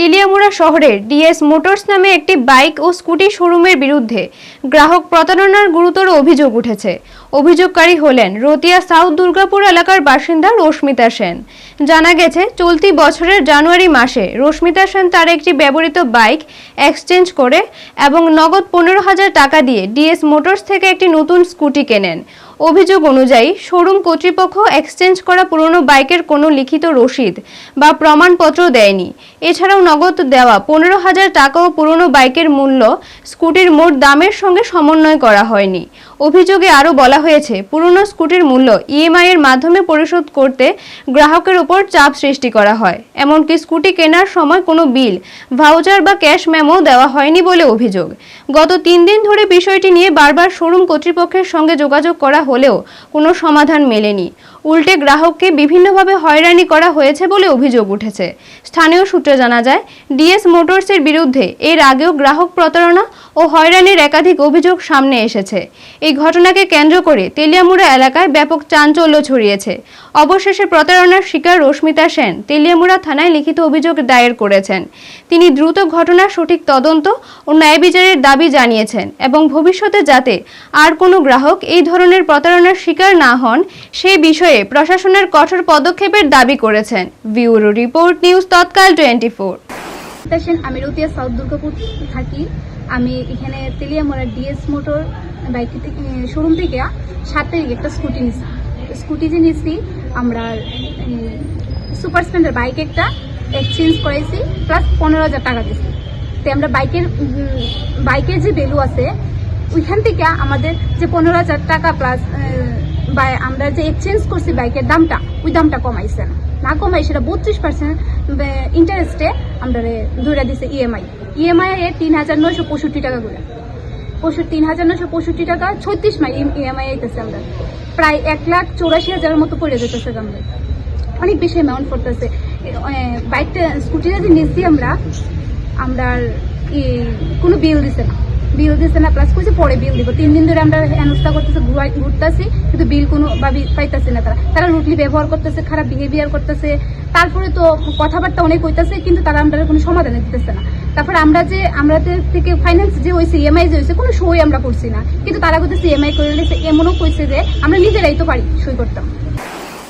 ती তেলিয়ামুড়া শহরের DS motors নামে একটি বাইক ও স্কুটি শোরুমের বিরুদ্ধে গ্রাহক প্রতারণার গুরুতর অভিযোগ উঠেছে। অভিযোগকারী হলেন রতিয়া সাউথ দুর্গাপুর এলাকার বাসিন্দা রশ্মিতা সেন। জানা গেছে, চলতি বছরের জানুয়ারি মাসে রশ্মিতা সেন তার একটি ব্যবহৃত বাইক এক্সচেঞ্জ করে এবং নগদ পনেরো হাজার টাকা দিয়ে ডিএস মোটরস থেকে একটি নতুন স্কুটি কেনেন। অভিযোগ অনুযায়ী, শোরুম কর্তৃপক্ষ এক্সচেঞ্জ করা পুরনো বাইকের কোনো লিখিত রসিদ বা প্রমাণপত্র দেয়নি। এছাড়াও নগদ দেওয়া পনেরো হাজার টাকাও পুরনো বাইকের মূল্য স্কুটির মোট দামের সঙ্গে সমন্বয় করা হয়নি। অভিযোগে আরও বলা হয়েছে, পুরনো স্কুটির মূল্য ইএমআই এর মাধ্যমে পরিশোধ করতে গ্রাহকের উপর চাপ সৃষ্টি করা হয়। এমনকি স্কুটি কেনার সময় কোনো বিল, ভাউচার বা ক্যাশ মেমো দেওয়া হয়নি বলে অভিযোগ। গত তিন দিন ধরে বিষয়টি নিয়ে বারবার শোরুম কর্তৃপক্ষের সঙ্গে যোগাযোগ করা হলেও কোনো সমাধান মেলেনি। উল্টে গ্রাহককে বিভিন্নভাবে হয়রানি করা হয়েছে বলে অভিযোগ উঠেছে। স্থানীয় সূত্রে জানা যায়, ডিএস মোটরসের বিরুদ্ধে এর আগেও গ্রাহক প্রতারণা ও হয়রানির একাধিক অভিযোগ সামনে এসেছে। এই ঘটনাকে কেন্দ্র করে তেলিয়ামুড়া এলাকায় ব্যাপক চাঞ্চল্য ছড়িয়েছে। অবশেষে প্রতারণার শিকার রশ্মিতা সেন তেলিয়ামুড়া থানায় লিখিত অভিযোগ দায়ের করেছেন। তিনি দ্রুত ঘটনার সঠিক তদন্ত ও ন্যায় বিচারের দাবি জানিয়েছেন এবং ভবিষ্যতে যাতে আর কোনো গ্রাহক এই ধরনের প্রতারণার শিকার না হন সেই বিষয়ে প্রশাসনের কঠোর পদক্ষেপের দাবি করেছেন। Bureau report news Tatkal twenty four. আমি রতিয়া সাউথ দুর্গাপুর থাকি। আমি এখানে তেলিয়ামোড়া ডিএস মোটর বাইক থেকে, শোরুম থেকে সাত তারিখে একটা স্কুটি নিছি। স্কুটি যে নিছি, আমরা সুপার স্প্লেন্ডার বাইক একটা এক্সচেঞ্জ করাইছি প্লাস পনেরো হাজার টাকা দিছি। তো আমরা বাইকের বাইকের যে ভ্যালু আছে, ওইখান থেকে আমাদের যে পনেরো হাজার টাকা প্লাস বা আমরা যে এক্সচেঞ্জ করছি বাইকের দামটা, ওই দামটা কমাইছে না। না কমাই সেটা বত্রিশ পার্সেন্ট ইন্টারেস্টে আমরা ধরে দিছে ইএমআই ইএমআই এর তিন হাজার নয়শো পঁয়ষট্টি টাকা করে। তিন হাজার নয়শো পঁয়ষট্টি টাকা ছত্রিশ মাই ইএমআই আইতেছে আমরা। প্রায় এক লাখ চৌরাশি হাজারের মতো পড়ে যেতেছে আমরা। অনেক বেশি অ্যামাউন্ট পড়তেছে। বাইকটা স্কুটিটা যে নিচ্ছি আমরা আমরা কোনো বিল দিছে না। বিল দিছে না প্লাস কইছে পরে বিল দিব। তিন দিন ধরে আমরা হেনস্থা করতেছে ঘুরতেছি, কিন্তু বিল কোনো ভাবে পাইতেছে না তারা। তারা রুটলি ব্যবহার করতেছে, খারাপ বিহেভিয়ার করতেছে। তারপরে তো কথাবার্তা অনেক হইতেছে, কিন্তু তারা আমরা কোনো সমাধান দিতেছে না। তারপর আমরা যে আমাদের থেকে ফাইন্যান্স যে হয়েছে ইএমআই যে হয়েছে কোনো সই আমরা করছি না। কিন্তু তারা করতেছে ইএমআই করে নিয়েছে এমনও কইছে যে আমরা নিজেরাই তো পারি সই করতাম।